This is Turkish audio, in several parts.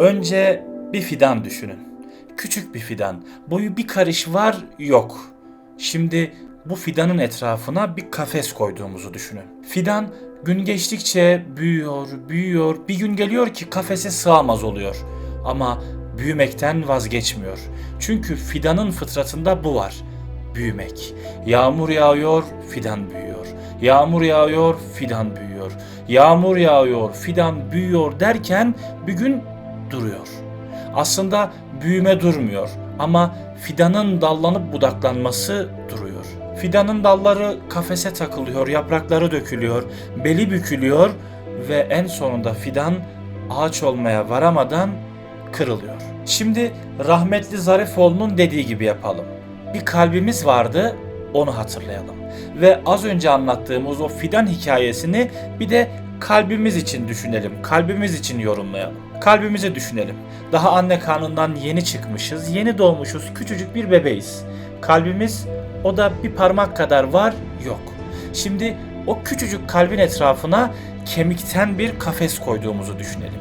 Önce bir fidan düşünün. Küçük bir fidan. Boyu bir karış var yok. Şimdi bu fidanın etrafına bir kafes koyduğumuzu düşünün. Fidan gün geçtikçe büyüyor, büyüyor. Bir gün geliyor ki kafese sığamaz oluyor. Ama büyümekten vazgeçmiyor. Çünkü fidanın fıtratında bu var. Büyümek. Yağmur yağıyor, fidan büyüyor. Yağmur yağıyor, fidan büyüyor. Yağmur yağıyor, fidan büyüyor derken bir gün duruyor. Aslında büyüme durmuyor ama fidanın dallanıp budaklanması duruyor. Fidanın dalları kafese takılıyor, yaprakları dökülüyor, beli bükülüyor ve en sonunda fidan ağaç olmaya varamadan kırılıyor. Şimdi rahmetli Zarifoğlu'nun dediği gibi yapalım. Bir kalbimiz vardı, onu hatırlayalım. Ve az önce anlattığımız o fidan hikayesini bir de kalbimiz için düşünelim. Kalbimiz için yorumlayalım. Kalbimizi düşünelim. Daha anne karnından yeni çıkmışız, yeni doğmuşuz, küçücük bir bebeğiz. Kalbimiz o da bir parmak kadar var, yok. Şimdi o küçücük kalbin etrafına kemikten bir kafes koyduğumuzu düşünelim.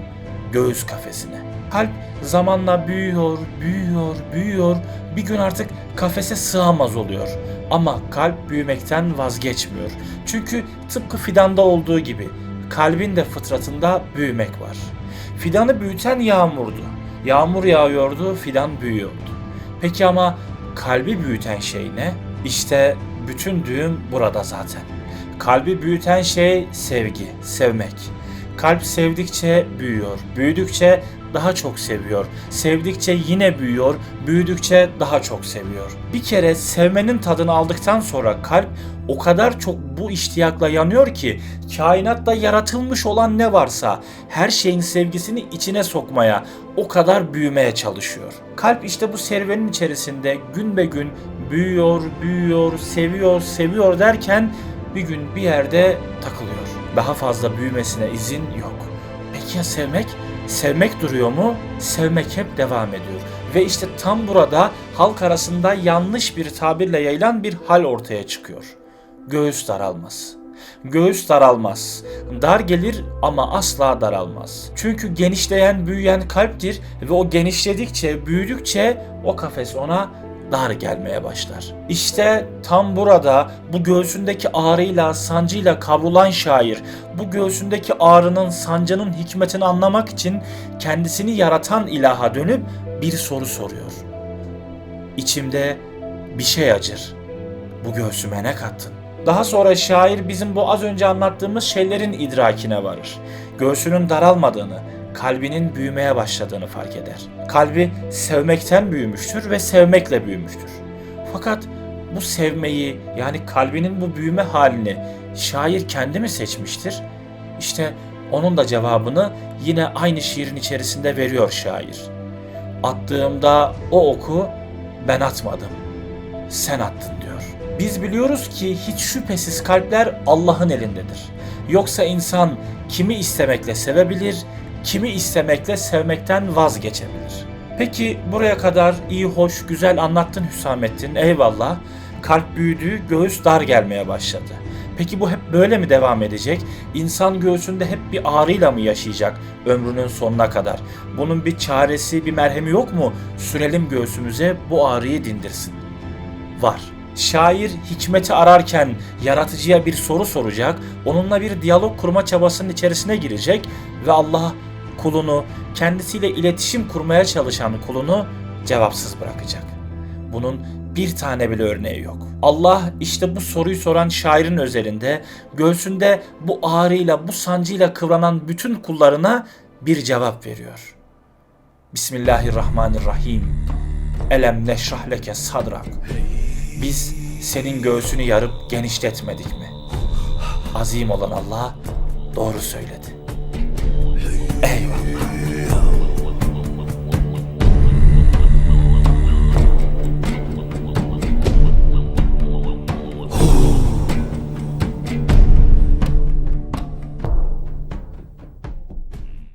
Göğüs kafesine. Kalp zamanla büyüyor, büyüyor, büyüyor. Bir gün artık kafese sığamaz oluyor. Ama kalp büyümekten vazgeçmiyor. Çünkü tıpkı fidanda olduğu gibi kalbin de fıtratında büyümek var. Fidanı büyüten yağmurdu. Yağmur yağıyordu, fidan büyüyordu. Peki ama kalbi büyüten şey ne? İşte bütün düğüm burada zaten. Kalbi büyüten şey sevgi, sevmek. Kalp sevdikçe büyüyor, büyüdükçe daha çok seviyor. Sevdikçe yine büyüyor, büyüdükçe daha çok seviyor. Bir kere sevmenin tadını aldıktan sonra kalp o kadar çok bu iştiyakla yanıyor ki kainatta yaratılmış olan ne varsa her şeyin sevgisini içine sokmaya, o kadar büyümeye çalışıyor. Kalp işte bu serüvenin içerisinde gün be gün büyüyor, büyüyor, seviyor, seviyor derken bir gün bir yerde takılıyor. Daha fazla büyümesine izin yok. Peki ya sevmek? Sevmek duruyor mu? Sevmek hep devam ediyor. Ve işte tam burada halk arasında yanlış bir tabirle yayılan bir hal ortaya çıkıyor. Göğüs daralmaz. Göğüs daralmaz. Dar gelir ama asla daralmaz. Çünkü genişleyen, büyüyen kalptir ve o genişledikçe, büyüdükçe o kafes ona dar gelmeye başlar. İşte tam burada bu göğsündeki ağrıyla, sancıyla kavrulan şair, bu göğsündeki ağrının, sancının hikmetini anlamak için kendisini yaratan ilaha dönüp bir soru soruyor. İçimde bir şey acır. Bu göğsüme ne kattın? Daha sonra şair bizim bu az önce anlattığımız şeylerin idrakine varır. Göğsünün daralmadığını, kalbinin büyümeye başladığını fark eder. Kalbi sevmekten büyümüştür ve sevmekle büyümüştür. Fakat bu sevmeyi yani kalbinin bu büyüme halini şair kendi mi seçmiştir? İşte onun da cevabını yine aynı şiirin içerisinde veriyor şair. Attığımda o oku ben atmadım. Sen attın diyor. Biz biliyoruz ki hiç şüphesiz kalpler Allah'ın elindedir. Yoksa insan kimi istemekle sevebilir, kimi istemekle sevmekten vazgeçebilir. Peki buraya kadar iyi, hoş, güzel anlattın Hüsamettin. Eyvallah. Kalp büyüdü, göğüs dar gelmeye başladı. Peki bu hep böyle mi devam edecek? İnsan göğsünde hep bir ağrıyla mı yaşayacak ömrünün sonuna kadar? Bunun bir çaresi, bir merhemi yok mu? Sürelim göğsümüze bu ağrıyı dindirsin. Var. Şair hikmeti ararken yaratıcıya bir soru soracak, onunla bir diyalog kurma çabasının içerisine girecek ve Allah kulunu, kendisiyle iletişim kurmaya çalışan kulunu cevapsız bırakacak. Bunun bir tane bile örneği yok. Allah işte bu soruyu soran şairin özelinde göğsünde bu ağrıyla, bu sancıyla kıvranan bütün kullarına bir cevap veriyor. Bismillahirrahmanirrahim. Elem neşrah leke sadrak. Biz senin göğsünü yarıp genişletmedik mi? Azim olan Allah doğru söyledi. 哎呦。